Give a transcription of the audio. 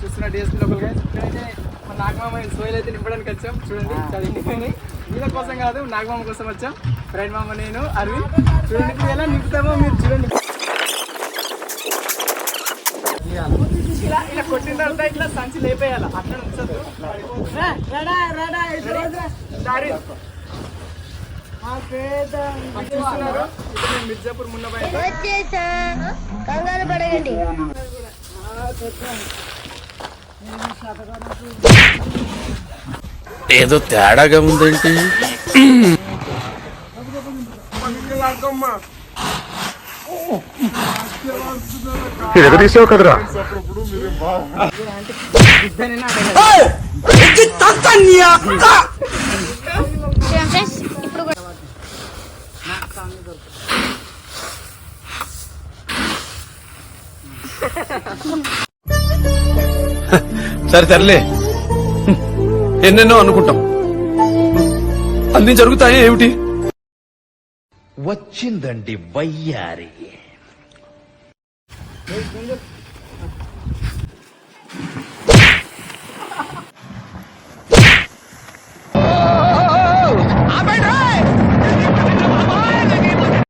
చూస్తున్న DSP local guys ఇక్కడైతే మన నాగమామ సోయిల్ అయితే నింపడానికి వచ్చాం. చూడండి చాలా వీళ్ళ కోసం కాదు నాగమామ కోసం వచ్చాం. ఫ్రెండ్ మామ నేను అరవింద్. చూడండి ఇప్పుడు ఎలా నింపుతామో మీరు చూడండి. ఇలా ఇలా కొట్టిన తర్వాత ఇట్లా సంచి లేపేయాలి అట్లా ఉంచద్దు దారి మీరు చూస్తున్నారు ఇప్పుడు మేము మిర్జాపూర్ మున్నబాయ్ వచ్చేసా కంగారు పడగండి ఏదో తేడాగా ఉందేంటి ఎగదీసావు కదరా ఇద్దరైనా అదే కదా. ఫ్రెండ్స్ ఇప్పుడు కూడా సరే సర్లే. ఎన్నెన్నో అనుకుంటాం. అన్ని జరుగుతాయి ఏమిటి? వచ్చిందండి వయ్యారి.